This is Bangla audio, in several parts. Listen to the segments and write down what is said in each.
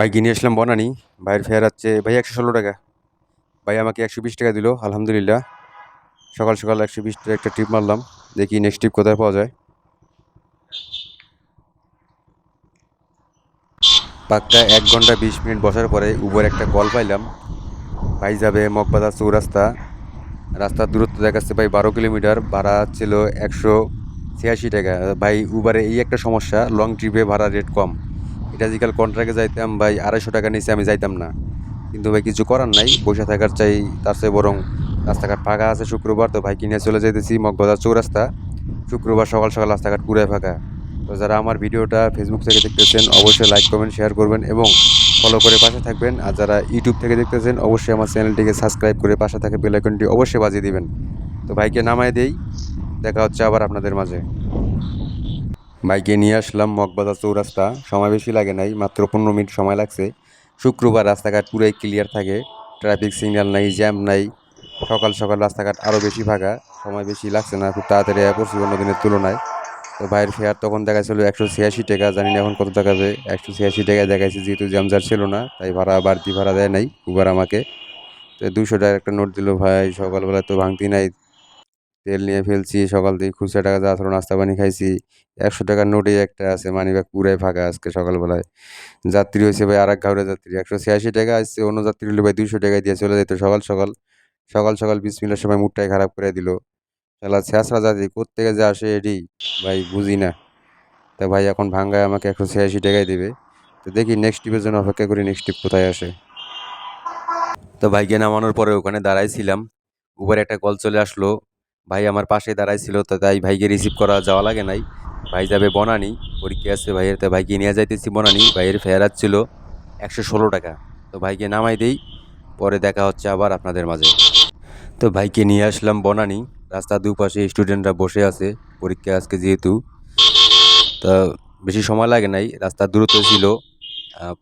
ভাই কিনে আসলাম বনানি। ভাইয়ের ফেয়ার হচ্ছে ভাই একশো ষোলো টাকা। ভাই আমাকে একশো বিশ টাকা দিল, আলহামদুলিল্লাহ। সকাল সকাল একশো বিশ টাকা একটা ট্রিপ মারলাম, দেখি নেক্সট ট্রিপ কোথায় পাওয়া যায়। পাক্কা এক ঘণ্টা বিশ মিনিট বসার পরে উবর একটা কল পাইলাম। ভাই যাবে মগবাজার চৌরাস্তা। রাস্তার দূরত্ব দেখাচ্ছে ভাই বারো কিলোমিটার, ভাড়া ছিল একশো ছিয়াশি টাকা। ভাই উবারে এই একটা সমস্যা লং ট্রিপে ভাড়া রেট কম। এটা জিকাল কন্ট্রাক্টে যাইতাম ভাই, আড়াইশো টাকা নিচে আমি যাইতাম না। কিন্তু ভাই কিছু করার নাই, বসে থাকার চাই, তার চেয়ে বরং রাস্তাঘাট ফাঁকা আছে শুক্রবার, তো ভাই কিনে চলে যেতেছি মগবাজার চৌরাস্তা। শুক্রবার সকাল সকাল রাস্তাঘাট পুরাই ফাঁকা। তো যারা আমার ভিডিওটা ফেসবুক থেকে দেখতেছেন, অবশ্যই লাইক কমেন্ট শেয়ার করবেন এবং ফলো করে পাশে থাকবেন। আর যারা ইউটিউব থেকে দেখতেছেন, অবশ্যই আমার চ্যানেলটিকে সাবস্ক্রাইব করে পাশে থাকে বেল আইকনটি অবশ্যই বাজিয়ে দিবেন। তো ভাইকে নামায় দেই, দেখা হচ্ছে আবার আপনাদের মাঝে। বাইকে নিয়ে আসলাম মগবাজার চৌরাস্তা। সময় বেশি লাগে নাই, মাত্র পনেরো মিনিট সময় লাগছে। শুক্রবার রাস্তাঘাট পুরাই ক্লিয়ার থাকে ট্রাফিক সিগন্যাল নাই জ্যাম নাই, সকাল সকাল রাস্তাঘাট আরও বেশি ফাঁকা সময় বেশি লাগছে না, খুব তাড়াতাড়ি পড়ছি অন্য দিনের তুলনায়। তো ভাইয়ের ফেয়ার তখন দেখাইছিল একশো ছিয়াশি টাকা, জানি না এখন কত টাকা দেখাবে একশো ছিয়াশি টাকায় দেখাইছে, যেহেতু জ্যামজার ছিল না, তাই ভাড়া, বাড়তি ভাড়া দেয় নাই উবার আমাকে। তো দুশো টাকার একটা নোট দিল, ভাই, সকালবেলা তো ভাঙতি নাই তেল নিয়ে ফেলছি, সকাল থেকে খুচরা টাকা যা ধরো নাস্তা পানি খাইছি। একশো টাকার নোটই একটা আছে মানি ব্যাগ পুরাই ফাঁকা আজকে সকালবেলায়। যাত্রী হয়েছে ভাই আর এক ঘাউরে যাত্রী, একশো ছিয়াশি টাকা আসছে, অন্য যাত্রী হলে ভাই দুশো টাকায় দিয়ে চলে যেত সকাল সকাল। সকাল সকাল বিশ মিনিটের সময় মুডটাই খারাপ করে দিল। শালা ছেঁচড়া যাত্রী কোত্থেকে যে আসে এটি? ভাই বুঝি না। তা ভাই এখন ভাঙ্গায় আমাকে একশো ছিয়াশি টাকায় দেবে। তো দেখি নেক্সট ট্রিপের জন্য অপেক্ষা করি নেক্সট ট্রিপ কোথায় আসে? তো ভাইকে নামানোর পরে ওখানে দাঁড়াইছিলাম। উবার একটা কল চলে আসলো ভাই আমার পাশে দাঁড়াইছিল, তো তাই ভাইকে রিসিভ করা যাওয়া লাগে নাই। ভাই যাবে বনানি, পরীক্ষা আছে ভাইয়ের, তো ভাইকে নিয়ে যাইতেছি বনানি। ভাইয়ের ফেয়ার ছিল একশো ষোলো টাকা। তো ভাইকে নামাই দেই, পরে দেখা হচ্ছে আবার আপনাদের মাঝে। তো ভাইকে নিয়ে আসলাম বনানি। রাস্তার দুপাশে স্টুডেন্টরা বসে আছে, পরীক্ষা আজকে যেহেতু। তা বেশি সময় লাগে নাই রাস্তার দূরত্ব ছিল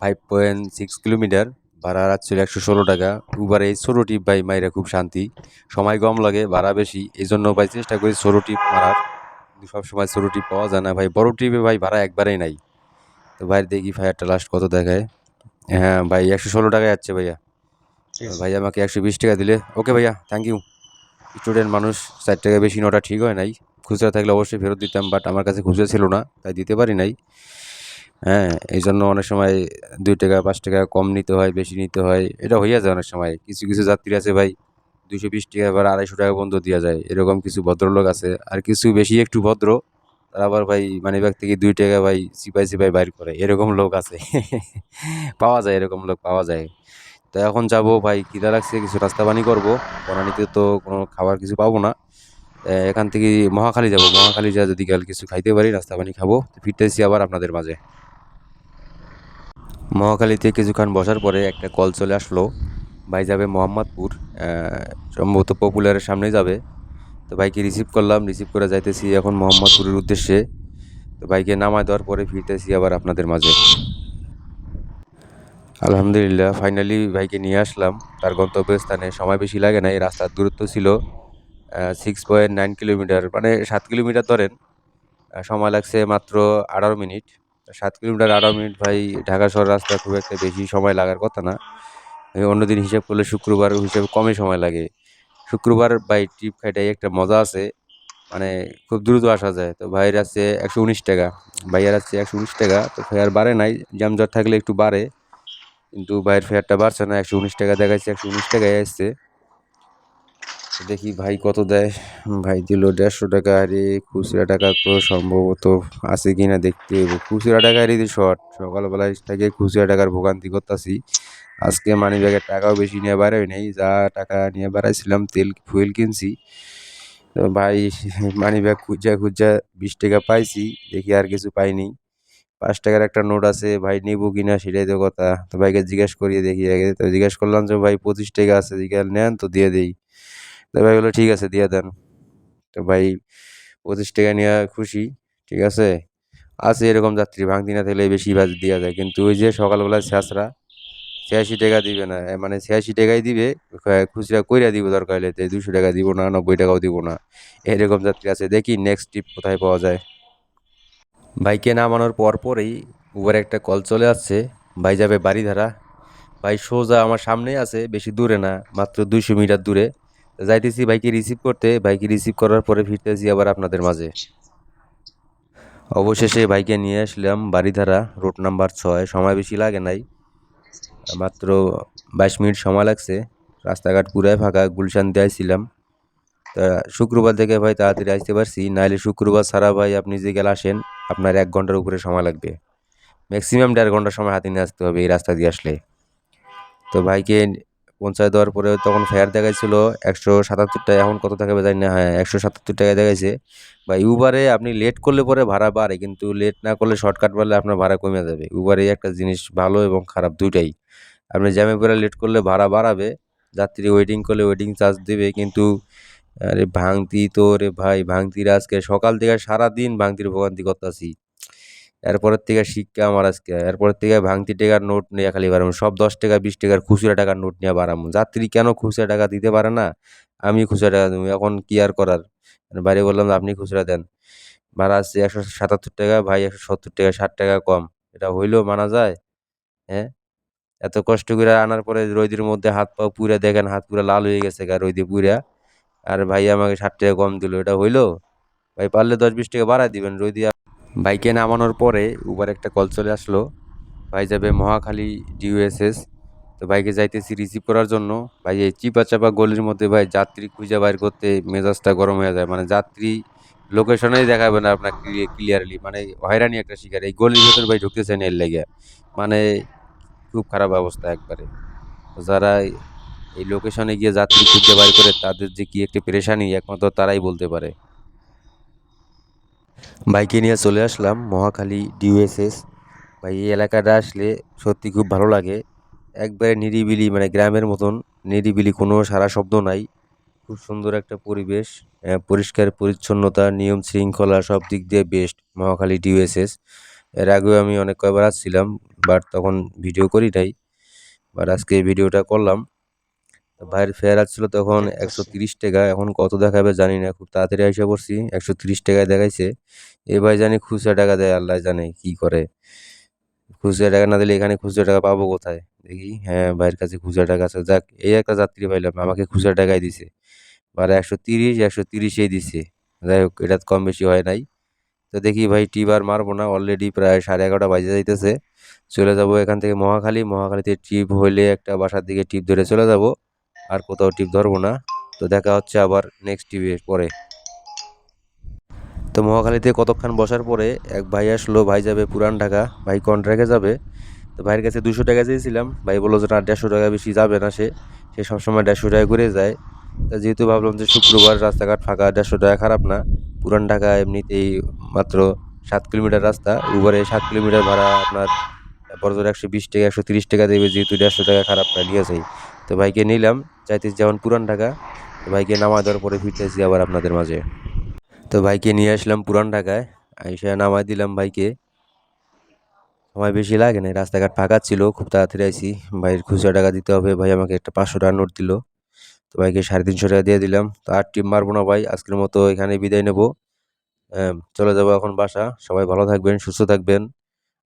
ফাইভ পয়েন্ট সিক্স কিলোমিটার ভাড়া রাখছিল একশো ষোলো টাকা। উবারে এই ছোটো টিপ ভাই মাইরা খুব শান্তি। সময় কম লাগে ভাড়া বেশি। এই জন্য ভাই চেষ্টা করি ছোটো টিপ মারার। কিন্তু সবসময় ছোটো টিপ পাওয়া যায় না ভাই। বড় টিপে ভাই ভাড়া একবারেই নাই। তো ভাই দেখি ফায়ারটা লাস্ট কত দেখায়? হ্যাঁ ভাই একশো ষোলো টাকায় যাচ্ছে ভাইয়া। ভাই আমাকে একশো বিশ টাকা দিলে। ওকে ভাইয়া থ্যাংক ইউ স্টুডেন্ট মানুষ চার টাকা বেশি নটা ঠিক হয় নাই। খুচরা থাকলে অবশ্যই ফেরত দিতাম বাট আমার কাছে খুচরা ছিল না তাই দিতে পারি নাই। হ্যাঁ এই জন্য অনেক সময় দুই টাকা, পাঁচ টাকা কম নিতে হয়, বেশি নিতে হয়। এটা হইয়া যায় অনেক সময়। কিছু কিছু যাত্রী আছে ভাই দুশো বিশ টাকা আবার আড়াইশো টাকা পর্যন্ত দেওয়া যায়। এরকম কিছু ভদ্রলোক আছে। আর কিছু বেশি একটু ভদ্র, তারা আবার ভাই মানি ব্যাগ থেকে দুই টাকা ভাই সিপাই সিপাই বাইর করে। এরকম লোক আছে। পাওয়া যায়, এরকম লোক পাওয়া যায়। তো এখন যাব ভাই, খিদা লাগছে, কিছু রাস্তা পানি করব। বনানীতে তো কোনো খাবার কিছু পাবো না। এখান থেকে মহাখালী যাব। মহাখালী যা যদি কাল কিছু খাইতে পারি রাস্তা পানি খাব। ফিরতেছি আবার আপনাদের মাঝে। মহাখালীতে কিছুক্ষণ বসার পরে একটা কল চলে আসলো। ভাই যাবে মোহাম্মদপুর সম্ভবত পপুলারের সামনে যাবে। তো ভাইকে রিসিভ করলাম রিসিভ করে যাইতেছি এখন মোহাম্মদপুরের উদ্দেশ্যে। তো ভাইকে নামায় দেওয়ার পরে ফিরতেছি আবার আপনাদের মাঝে। আলহামদুলিল্লাহ ফাইনালি ভাইকে নিয়ে আসলাম। তার গন্তব্যস্থানে সময় বেশি লাগে না, এই রাস্তার দূরত্ব ছিল সিক্স পয়েন্ট নাইন কিলোমিটার মানে সাত কিলোমিটার ধরেন। সময় লাগছে মাত্র আঠারো মিনিট। সাত কিলোমিটার আঠারো মিনিট ভাই, ঢাকা শহর রাস্তা খুব একটা বেশি সময় লাগার কথা না। অন্যদিন হিসাব করলে শুক্রবার হিসাবে কমই সময় লাগে। শুক্রবার ভাই ট্রিপ খাইটাই একটা মজা আছে মানে খুব দ্রুত আসা যায়। তো ভাইয়ের আছে একশো উনিশ টাকা, ভাইয়ের আছে একশো উনিশ টাকা, তো ফেয়ার বাড়ে নাই জ্যামজট থাকলে একটু বাড়ে। কিন্তু ভাইয়ের ফেয়ারটা বাড়ছে না, একশো উনিশ টাকা দেখাচ্ছে একশো উনিশ টাকায় আসছে। দেখি ভাই কত দেয়? ভাই দিল দেড়শো টাকা আরে, খুচরা টাকা তো সম্ভবত আছে কি না দেখতে হইব। খুচরা টাকা আরে শর্ট। সকালবেলায় থেকে খুচরা টাকার ভোগান্তি করতেছি। আজকে মানি ব্যাগের টাকাও বেশি নিয়ে বাড়াই নেই। যা টাকা নিয়ে বাড়াইছিলাম, তেল, ফুয়েল কিনছি। তো ভাই মানি ব্যাগ খুঁজা খুঁজা বিশ টাকা পাইছি। দেখি আর কিছু পাইনি পাঁচ টাকার একটা নোট আছে, ভাই নেব কিনা সেটাই তো কথা। তো ভাইকে জিজ্ঞেস করিয়ে দেখি। আগে তো জিজ্ঞেস করলাম যে, ভাই পঁচিশ টাকা আছে। জিজ্ঞাসা, নেন তো দিয়ে দিই। তো ভাই বলল, ঠিক আছে, দিয়ে দেন। তো ভাই পঁচিশ টাকা নিয়ে খুশি, ঠিক আছে? আছে এরকম যাত্রী, ভাঙতি না থাকলে বেশি বাজ দেওয়া যায়। কিন্তু ওই যে সকালবেলা ছেঁচড়া ছিয়াশি টাকা দিবে না মানে ছিয়াশি টাকাই দিবে খুচরা কইরা দিব দরকার হলে দুশো টাকা দিব না, নব্বই টাকাও দিব না। এরকম যাত্রী আছে, দেখি নেক্সট ট্রিপ কোথায় পাওয়া যায়। বাইকে নামানোর পর পরেই উবার একটা কল চলে আসছে, ভাই যাবে বাড়িধারা ভাই সোজা, আমার সামনেই আছে, বেশি দূরে না, মাত্র দুইশো মিটার দূরে। যাইতেছি বাইকে রিসিভ করতে। বাইকে রিসিভ করার পরে ফিরতেছি আবার আপনাদের মাঝে। অবশেষে বাইকে নিয়ে আসলাম বাড়িধারা রোড নাম্বার ছয়। সময় বেশি লাগে নাই। মাত্র বাইশ মিনিট সময় লাগছে। রাস্তাঘাট পুরাই ফাঁকা গুলশান দিয়েছিলাম তা শুক্রবার থেকে ভাই তাড়াতাড়ি আসতে পারছি। নাইলে শুক্রবার ছাড়া ভাই আপনি যে গেলে আসেন, আপনার এক ঘণ্টার উপরে সময় লাগবে। ম্যাক্সিমাম দেড় ঘণ্টা সময় হাতে নিয়ে আসতে হবে এই রাস্তা দিয়ে আসলে। তো ভাইকে পৌঁছায় দেওয়ার পরে তখন ফেয়ার দেখাইছিল একশো সাতাত্তর টাকা এখন কত টাকা জানি না হ্যাঁ একশো সাতাত্তর টাকা দেখাইছে। বা উবারে আপনি লেট করলে পরে ভাড়া বাড়ে, কিন্তু লেট না করলে শর্টকাট বাড়লে আপনার ভাড়া কমে যাবে। উবারে একটা জিনিস ভালো এবং খারাপ দুইটাই। আপনি জ্যামে পরে লেট করলে ভাড়া বাড়াবে, যাত্রী ওয়েটিং করলে ওয়েটিং চার্জ দেবে, কিন্তু আরে ভাঙতি তো রে ভাই, ভাঙতির আজকে সকাল থেকে সারাদিন ভাঙতির ভোগান্তি করতেছি। এরপরের থেকে শিক্ষা আমার আজকে, এরপরের থেকে ভাঙতি টাকার নোট নিয়ে খালি বাড়াবো, সব দশ টাকা, বিশ টাকার খুচরা টাকার নোট নিয়ে বাড়াবো। যাত্রী কেন খুচরা টাকা দিতে পারে না? আমি খুচরা টাকা দেবো, এখন কি আর করার? বাইরে বললাম আপনি খুচরা দেন। ভাড়া আসছে একশো সাতাত্তর টাকা, ভাই একশো সত্তর টাকা, ষাট টাকা কম। এটা হইলেও মানা যায়? হ্যাঁ? এত কষ্ট করে আনার পরে রোদের মধ্যে হাত পা পুরে দেখেন, হাত পুরা লাল হয়ে গেছে গা রোদে পুরা আর ভাই আমাকে ষাট টাকা কম দিল, এটা হইল? ভাই পারলে দশ, বিশ টাকা বাড়ায় দিবেন, রোদি বাইকে নামানোর পরে উবার একটা কল চলে আসলো। ভাই যাবে মহাখালী ডিউএসএস তো বাইকে যাইতেছি রিসিভ করার জন্য। ভাই এই চিপা চাপা গলির মধ্যে ভাই যাত্রী খুঁজে বাইর করতে মেজাজটা গরম হয়ে যায়। মানে যাত্রী লোকেশনেই দেখাবে না আপনার ক্লিয়ারলি মানে হয়রানি একটা শিকার। এই গলির ভেতর ভাই ঢুকতেছেন এর লেগে। মানে খুব খারাপ অবস্থা একবারে। যারা এই লোকেশনে গিয়ে যাত্রী খুঁজে বাইর করে, তাদের যে কী একটি পেরেশানি, একমাত্র তারাই বলতে পারে। বাইকে নিয়ে চলে আসলাম মহাখালী ডিউএসএস বা এই এলাকাটা আসলে সত্যি খুব ভালো লাগে। একবারে নিরিবিলি মানে গ্রামের মতন নিরিবিলি, কোনো সারা শব্দ নাই। খুব সুন্দর একটা পরিবেশ পরিষ্কার পরিচ্ছন্নতা, নিয়ম শৃঙ্খলা সব দিক দিয়ে বেস্ট মহাখালী ডিউএসএস এর আগেও আমি অনেক কয়বার আসছিলাম বাট তখন ভিডিও করি নাই। বাট আজকে ভিডিওটা করলাম। তো ভাইয়ের ফেয়ার আসছিল তখন একশো তিরিশ টাকা এখন কত দেখাবে জানি না খুব তাড়াতাড়ি এসে পড়ছি একশো তিরিশ টাকায় দেখাইছে। এ ভাই জানি খুচরা টাকা দেয় আল্লাহ জানে কি করে। খুচরা টাকা না দিলে এখানে খুচরা টাকা পাবো কোথায়? দেখি হ্যাঁ ভাইয়ের কাছে খুচরা টাকা আছে। যাক এই একটা যাত্রী পাইলাম আমাকে খুচরা টাকাই দিছে। আর একশো তিরিশ একশো তিরিশেই দিছে। যাই হোক এটা কম বেশি হয় নাই। তো দেখি ভাই টিপ আর মারবো না অলরেডি প্রায় সাড়ে এগারোটা বাজে যাইতেছে। চলে যাব এখান থেকে মহাখালী। মহাখালীতে ট্রিপ হইলে একটা বাসার দিকে ট্রিপ ধরে চলে যাব। আর কোথাও টিপ ধরবো না। তো দেখা হচ্ছে আবার নেক্সট টিপের পরে। তো মহাখালীতে কতক্ষণ বসার পরে এক ভাই আসলো, ভাই যাবে পুরান ঢাকা, ভাই কন্ট্রাক্টে যাবে। তো ভাইয়ের কাছে দুশো টাকা চেয়েছিলাম, ভাই বলল যে না, দেড়শো টাকা বেশি যাবে না সে। সে সবসময় দেড়শো টাকা করে যায়। তা যেহেতু ভাবলাম যে শুক্রবার রাস্তাঘাট ফাঁকা, দেড়শো টাকা খারাপ না। পুরান ঢাকা এমনিতেই মাত্র সাত কিলোমিটার রাস্তা। উবারে সাত কিলোমিটার ভাড়া আপনার বড়জোর একশো বিশ টাকা, একশো তিরিশ টাকা দেবে, যেহেতু দেড়শো টাকা খারাপ না ঠিক আছে তো ভাইকে নিলাম চাইতেছি যেমন পুরান ঢাকা। তো ভাইকে নামা দেওয়ার পরে ফিরতেছি আবার আপনাদের মাঝে। তো ভাইকে নিয়ে আসলাম পুরান ঢাকায়, আইসা নামাই দিলাম ভাইকে। সময় বেশি লাগে না রাস্তাঘাট ফাঁকা ছিল, খুব তাড়াতাড়ি আইসি ভাইয়ের খুচরা টাকা দিতে হবে, ভাই আমাকে একটা পাঁচশো টাকা নোট দিল। তো ভাইকে সাড়ে তিনশো টাকা দিয়ে দিলাম। তো আর টিম মারবো না ভাই, আজকের মতো এখানে বিদায় নেব। চলে যাব এখন বাসা। সবাই ভালো থাকবেন, সুস্থ থাকবেন।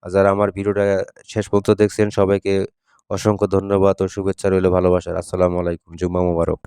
আর যারা আমার ভিডিওটা শেষ পর্যন্ত দেখছেন, সবাইকে অসংখ্য ধন্যবাদ ও শুভেচ্ছা রইল ভালোবাসার। আসসালামু আলাইকুম জুম্মা মুবারক।